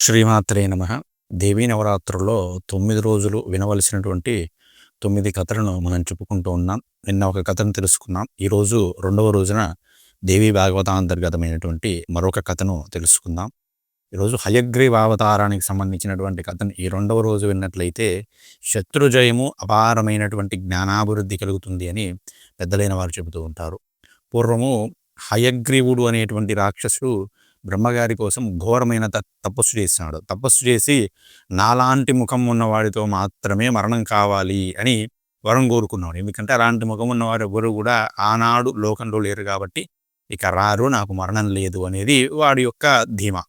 శ్రీమాత్రే నమ. దేవీ నవరాత్రుల్లో తొమ్మిది రోజులు వినవలసినటువంటి తొమ్మిది కథలను మనం చెప్పుకుంటూ ఉన్నాం. నిన్న ఒక కథను తెలుసుకున్నాం. ఈరోజు రెండవ రోజున దేవీ భాగవతాంతర్గతమైనటువంటి మరొక కథను తెలుసుకుందాం. ఈరోజు హయగ్రీవ అవతారానికి సంబంధించినటువంటి కథను ఈ రెండవ రోజు విన్నట్లయితే శత్రుజయము అపారమైనటువంటి జ్ఞానాభివృద్ధి కలుగుతుంది అని పెద్దలైన వారు చెబుతూ ఉంటారు. పూర్వము హయగ్రీవుడు అనేటువంటి రాక్షసుడు బ్రహ్మగారి కోసం ఘోరమైన త- తపస్సు చేసినాడు తపస్సు చేసి నాలాంటి ముఖం ఉన్నవాడితో మాత్రమే మరణం కావాలి అని వరం కోరుకున్నాడు. ఎందుకంటే అలాంటి ముఖం ఉన్నవారు ఎవరు కూడా ఆనాడు లోకంలో లేరు కాబట్టి ఇక రారు నాకు మరణం లేదు అనేది వాడి యొక్క ధీమా.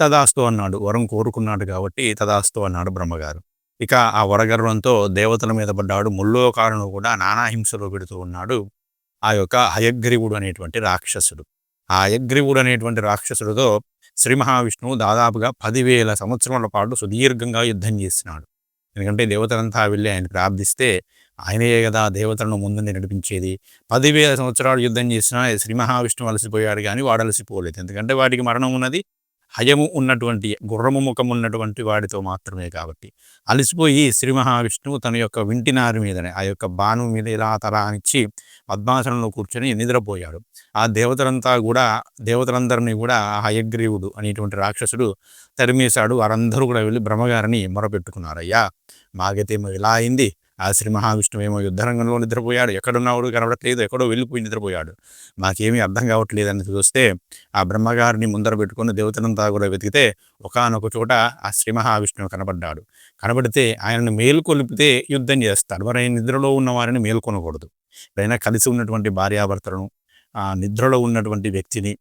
తదాస్తు అన్నాడు. వరం కోరుకున్నాడు కాబట్టి తదాస్తు అన్నాడు బ్రహ్మగారు. ఇక ఆ వరగర్వంతో దేవతల మీద పడ్డాడు. ముల్లోకారును కూడా నానా హింసలో పెడుతూ ఉన్నాడు. ఆ యొక్క హయగ్రీవుడు అనేటువంటి రాక్షసుడు. ఆ హయగ్రీవుడు అనేటువంటి రాక్షసుడితో శ్రీ మహావిష్ణువు దాదాపుగా పదివేల సంవత్సరాల పాటు సుదీర్ఘంగా యుద్ధం చేసినాడు. ఎందుకంటే దేవతలంతా వెళ్ళి ఆయన ప్రార్థిస్తే ఆయనే కదా దేవతలను ముందుండి నడిపించేది. పదివేల సంవత్సరాలు యుద్ధం చేసినా శ్రీ మహావిష్ణువు అలసిపోయాడు కానీ వాడు అలసిపోలేదు. ఎందుకంటే వాడికి మరణం ఉన్నది హయము ఉన్నటువంటి గుర్రము ముఖం ఉన్నటువంటి వాడితో మాత్రమే కాబట్టి. అలసిపోయి శ్రీ మహావిష్ణువు తన యొక్క వింటినారి మీదనే ఆ యొక్క బాణం మీద ఇలా తరానిచ్చి పద్మాసనంలో కూర్చొని నిద్రపోయాడు. ఆ దేవతలంతా కూడా దేవతలందరినీ కూడా ఆ హయగ్రీవుడు అనేటువంటి రాక్షసుడు తరిమేశాడు. వారందరూ కూడా వెళ్ళి బ్రహ్మగారిని మొరపెట్టుకున్నారయ్యా. మాగతేమో ఇలా అయింది. ఆ శ్రీ మహావిష్ణువు ఏమో యుద్ధరంగంలో నిద్రపోయాడు. ఎక్కడున్నాడు కనబడట్లేదు. ఎక్కడో వెళ్ళిపోయి నిద్రపోయాడు. మాకేమీ అర్థం కావట్లేదు అని చూస్తే ఆ బ్రహ్మగారిని ముందర పెట్టుకుని దేవతలంతా కూడా వెతికితే ఒకానొక చోట ఆ శ్రీ మహావిష్ణువు కనబడ్డాడు. కనబడితే ఆయనను మేలుకొలిపితే యుద్ధం చేస్తాడు. మరి నిద్రలో ఉన్న వారిని మేల్కొనకూడదు. ఎప్పుడైనా కలిసి ఉన్నటువంటి భార్యాభర్తలను ఆ నిద్రలో ఉన్నటువంటి వ్యక్తిని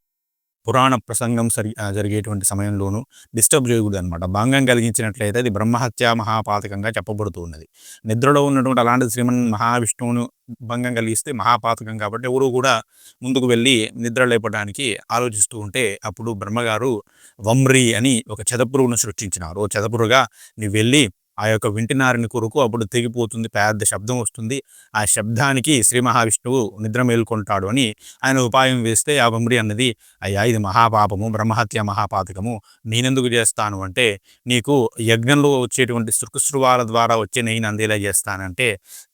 పురాణ ప్రసంగం సరి జరిగేటువంటి సమయంలోనూ డిస్టర్బ్ చేయకూడదు అనమాట భంగం కలిగించినట్లయితే అది బ్రహ్మహత్య మహాపాతకంగా చెప్పబడుతూ ఉన్నది. నిద్రలో ఉన్నటువంటి అలాంటి శ్రీమన్ మహావిష్ణువును భంగం కలిగిస్తే మహాపాతకం కాబట్టి ఎవరు కూడా ముందుకు వెళ్ళి నిద్ర లేపడానికి ఆలోచిస్తూ ఉంటే అప్పుడు బ్రహ్మగారు వమ్రి అని ఒక చెదపురుగును సృష్టించినారు. ఓ చెదపురుగా నీవు వెళ్ళి ఆ యొక్క వింటినారిని కొరకు అప్పుడు తెగిపోతుంది పెద్ద శబ్దం వస్తుంది. ఆ శబ్దానికి శ్రీ మహావిష్ణువు నిద్ర మేల్కొంటాడు అని ఆయన ఉపాయం వేస్తే ఆ వమ్రి అన్నది అయ్యా ఇది మహాపాపము బ్రహ్మహత్య మహాపాతకము. నేనెందుకు చేస్తాను? అంటే నీకు యజ్ఞంలో వచ్చేటువంటి శృకుశ్రువాల ద్వారా వచ్చే నేను అందేలా చేస్తానంటే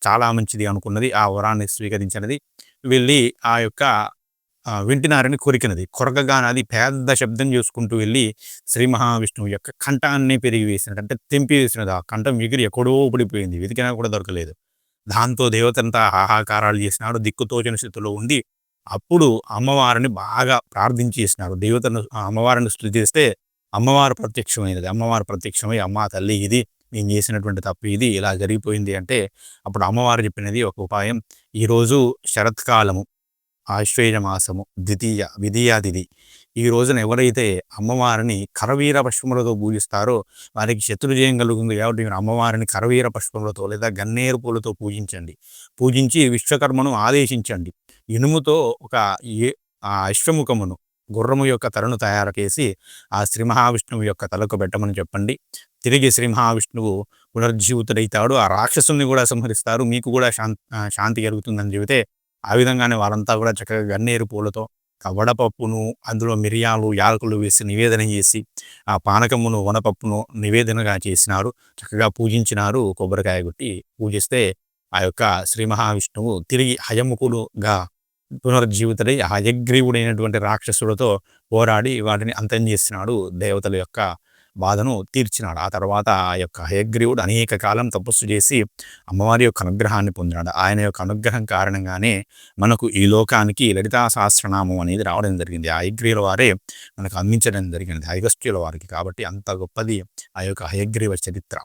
చాలా మంచిది అనుకున్నది ఆ వరాన్ని స్వీకరించినది. వెళ్ళి ఆ యొక్క వింటినారని కొరికినది. కొరకగానది పెద్ద శబ్దం చేసుకుంటూ వెళ్ళి శ్రీ మహావిష్ణువు యొక్క కంఠాన్ని పెరిగి వేసినది అంటే తెంపి వేసినది ఆ కంఠం ఎగిరి ఎక్కడో పడిపోయింది వెతికినా కూడా దొరకలేదు. దాంతో దేవతంతా హాహాకారాలు చేసినాడు దిక్కుతోచని స్థితిలో ఉండి అప్పుడు అమ్మవారిని బాగా ప్రార్థించేసినారు దేవతను అమ్మవారిని స్థుతి చేస్తే అమ్మవారు ప్రత్యక్షమైనది. అమ్మవారు ప్రత్యక్షమై అమ్మ తల్లి ఇది నేను చేసినటువంటి తప్పు ఇది ఇలా జరిగిపోయింది అంటే అప్పుడు అమ్మవారు చెప్పినది ఒక ఉపాయం. ఈరోజు శరత్కాలము. ఆశ్వేయమాసము ద్వితీయ విధియాతిథి ఈ రోజున ఎవరైతే అమ్మవారిని కరవీర పుష్పములతో పూజిస్తారో వారికి శత్రుజయం కలుగుతుంది కాబట్టి మీరు అమ్మవారిని కరవీర పుష్పములతో లేదా గన్నేరు పూలతో పూజించండి. పూజించి విశ్వకర్మను ఆదేశించండి. ఇనుముతో ఒక ఏ ఆ అశ్వముఖమును గుర్రము యొక్క తలను తయారు చేసి ఆ శ్రీ మహావిష్ణువు యొక్క తలకు పెట్టమని చెప్పండి. తిరిగి శ్రీ మహావిష్ణువు పునర్జీవితుడైతాడు. ఆ రాక్షసుని కూడా సంహరిస్తారు. మీకు కూడా శాంతి శాంతి కలుగుతుందని చెబితే ఆ విధంగానే వారంతా కూడా చక్కగా గన్నేరు పూలతో ఆ వడపప్పును అందులో మిరియాలు యాలకులు వేసి నివేదన చేసి ఆ పానకమును వనపప్పును నివేదనగా చేసినారు. చక్కగా పూజించినారు కొబ్బరికాయ కొట్టి పూజిస్తే ఆ యొక్క శ్రీ మహావిష్ణువు తిరిగి హయముకులుగా పునర్జీవితుడై హయగ్రీవుడైనటువంటి రాక్షసులతో పోరాడి వాటిని అంతం చేసినాడు దేవతల యొక్క బాధను తీర్చినాడు. ఆ తర్వాత ఆ యొక్క హయగ్రీవుడు అనేక కాలం తపస్సు చేసి అమ్మవారి యొక్క అనుగ్రహాన్ని పొందినాడు. ఆయన యొక్క అనుగ్రహం కారణంగానే మనకు ఈ లోకానికి లలితా సహస్రనామం అనేది రావడం జరిగింది. ఆ హయగ్రీవుల వారే మనకు అందించడం జరిగింది. హయగస్త్యుల వారికి కాబట్టి అంత గొప్పది ఆ యొక్క హయగ్రీవ చరిత్ర.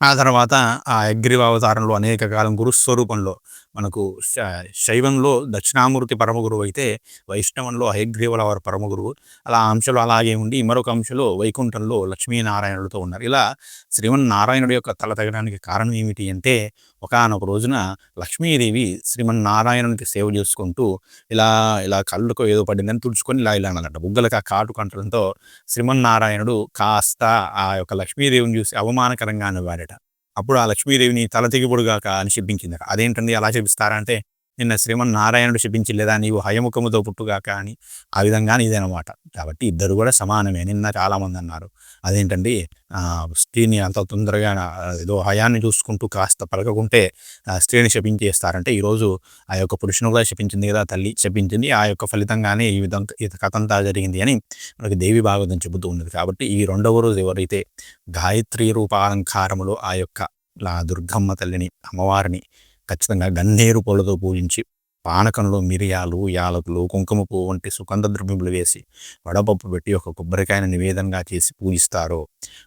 ఆ తర్వాత ఆ హయగ్రీవ అవతారంలో అనేక కాలం గురుస్వరూపంలో మనకు శ- శైవంలో దక్షిణామూర్తి పరమగురువు అయితే వైష్ణవంలో హయగ్రీవుల వారు పరమగురువు. అలా అంశలు అలాగే ఉండి మరొక అంశలో వైకుంఠంలో లక్ష్మీనారాయణులతో ఉన్నారు. ఇలా శ్రీమన్నారాయణుడి యొక్క తల తగడానికి కారణం ఏమిటి అంటే ఒకానొక రోజున లక్ష్మీదేవి శ్రీమన్నారాయణునికి సేవ చేసుకుంటూ ఇలా ఇలా కళ్ళకు ఏదో పడిందని తుడుచుకొని ఇలా ఇలా అన్నట బుగ్గలకు ఆ కాటు కంటడంతో శ్రీమన్నారాయణుడు కాస్త ఆ యొక్క లక్ష్మీదేవిని చూసి అవమానకరంగా అనివాడట. అప్పుడు ఆ లక్ష్మీదేవిని తల తెగిపొడుగాక అని చెప్పించింది అదేంటండి అలా చెప్పిస్తారా అంటే నిన్న శ్రీమన్నారాయణుడు శపించి లేదా నీవు హయముఖముతో పుట్టుగాక అని ఆ విధంగా ఇదనమాట కాబట్టి ఇద్దరు కూడా సమానమే. నిన్న చాలామంది అన్నారు. అదేంటండి? స్త్రీని అంత తొందరగా ఏదో హయాన్ని చూసుకుంటూ కాస్త పలకకుంటే స్త్రీని శపించేస్తారంటే ఈరోజు ఆ యొక్క పురుషుని కూడా శపించింది కదా తల్లి? శపించింది. ఆ యొక్క ఫలితంగానే ఈ విధంగా ఈ కథంతా జరిగింది అని మనకి దేవి భాగవతం చెబుతూ ఉన్నది. కాబట్టి ఈ రెండవ రోజు ఎవరైతే గాయత్రి రూపాలంకారములో ఆ యొక్క దుర్గమ్మ తల్లిని అమ్మవారిని ఖచ్చితంగా గన్నేరు పూలతో పూజించి పానకంలో మిరియాలు యాలకులు కుంకుమ పువ్వు వంటి సుగంధ ద్రవ్యములు వేసి వడపప్పు పెట్టి ఒక కొబ్బరికాయను నివేదనగా చేసి పూజిస్తారో.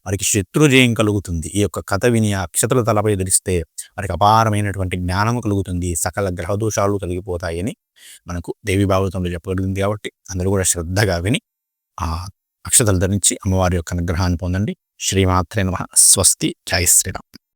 వారికి శత్రుజయం కలుగుతుంది. ఈ యొక్క కథ విని అక్షతల తలపై ధరిస్తే వారికి అపారమైనటువంటి జ్ఞానము కలుగుతుంది. సకల గ్రహదోషాలు కలిగిపోతాయని మనకు దేవి భాగవతంలో చెప్పగలిగింది కాబట్టి అందరూ కూడా శ్రద్ధగా విని ఆ అక్షతలు ధరించి అమ్మవారి యొక్క అనుగ్రహాన్ని పొందండి. శ్రీమాత్రే నమ. స్వస్తి. జై శ్రీరామ్.